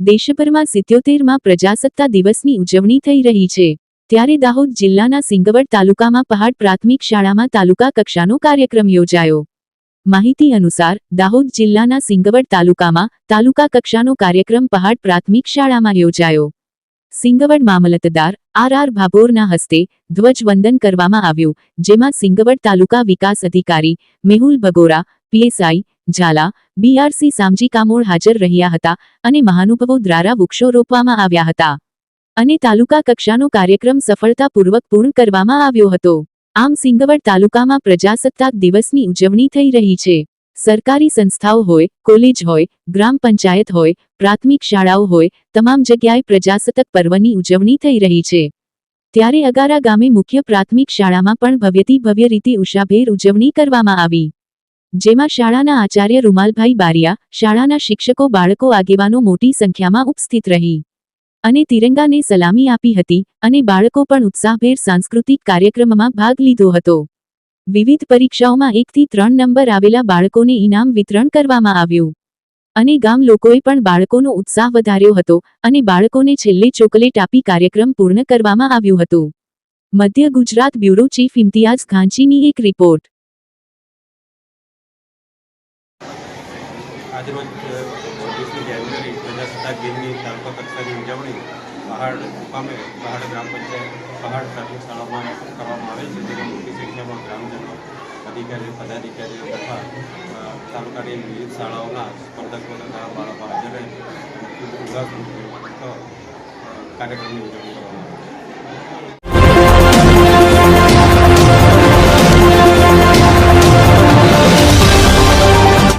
દેશભરમાં સિત્યોતેરમાં પ્રજાસત્તા દિવસની ઉજવણી થઈ રહી છે. ત્યારે દાહોદ જિલ્લાના સિંગવડ તાલુકામાં પહાડ પ્રાથમિક શાળામાં તાલુકા કક્ષાનો કાર્યક્રમ યોજાયો. માહિતી અનુસાર, દાહોદ જિલ્લાના સિંગવડ તાલુકામાં તાલુકા કક્ષાનો કાર્યક્રમ પહાડ પ્રાથમિક શાળામાં યોજાયો. સિંગવડ મામલતદાર, આર આર ભાભોરના હસ્તે ધ્વજવંદન કરવામાં આવ્યું, જેમાં સિંગવડ તાલુકા વિકાસ અધિકારી મેહુલ ભગોરા પીએસઆઈ ઝાલા બીઆરસી સામજી કામોળ હાજર રહ્યા હતા અને મહાનુભાવો દ્વારા વૃક્ષો રોપવામાં આવ્યા હતા. અને તાલુકા કક્ષાનો કાર્યક્રમ સફળતાપૂર્વક પૂર્ણ કરવામાં આવ્યો હતો. આમ સિંગવડ તાલુકામાં પ્રજાસત્તાક દિવસની ઉજવણી થઈ રહી છે. સરકારી સંસ્થાઓ હોય, કોલેજ હોય, ગ્રામ પંચાયત હોય, પ્રાથમિક શાળાઓ હોય, તમામ જગ્યાએ પ્રજાસત્તાક પર્વની ઉજવણી થઈ રહી છે. ત્યારે અગારા ગામે મુખ્ય પ્રાથમિક શાળામાં પણ ભવ્યથી ભવ્ય રીતે ઉષાભેર ઉજવણી કરવામાં આવી. જેમાં શાળાના આચાર્ય રૂમાલભાઈ બારિયા, શાળાના શિક્ષકો, બાળકો આગેવાનો મોટી સંખ્યામાં ઉપસ્થિત રહી. અને તિરંગાને સલામી આપી હતી અને બાળકો પણ ઉત્સાહભેર સાંસ્કૃતિક કાર્યક્રમમાં ભાગ લીધો હતો. વિવિધ પરીક્ષાઓમાં એકથી ત્રણ નંબર આવેલા બાળકોને ઇનામ વિતરણ કરવામાં આવ્યું. અને ગામ લોકોએ પણ બાળકોનો ઉત્સાહ વધાર્યો હતો અને બાળકોને છેલ્લે ચોકલેટ આપી કાર્યક્રમ પૂર્ણ કરવામાં આવ્યું હતું. મધ્ય ગુજરાત બ્યુરો ચીફ ઇમ્તિયાઝ ઘાંચીની એક રિપોર્ટ. આજરોજ છવ્વીસમી જાન્યુઆરી પ્રજાસત્તાક દિનની તાલુકા કક્ષાની ઉજવણી પહાડ મુકામે પહાડ ગ્રામ પંચાયત, પહાડ પ્રાથમિક શાળામાં કરવામાં આવે છે, જેમાં મોટી સંખ્યામાં ગ્રામજનો, અધિકારીઓ, પદાધિકારીઓ તથા તાલુકાની વિવિધ શાળાઓના સ્પર્ધકો તથા બાળકો હાજર રહી. કાર્યક્રમની ઉજવણી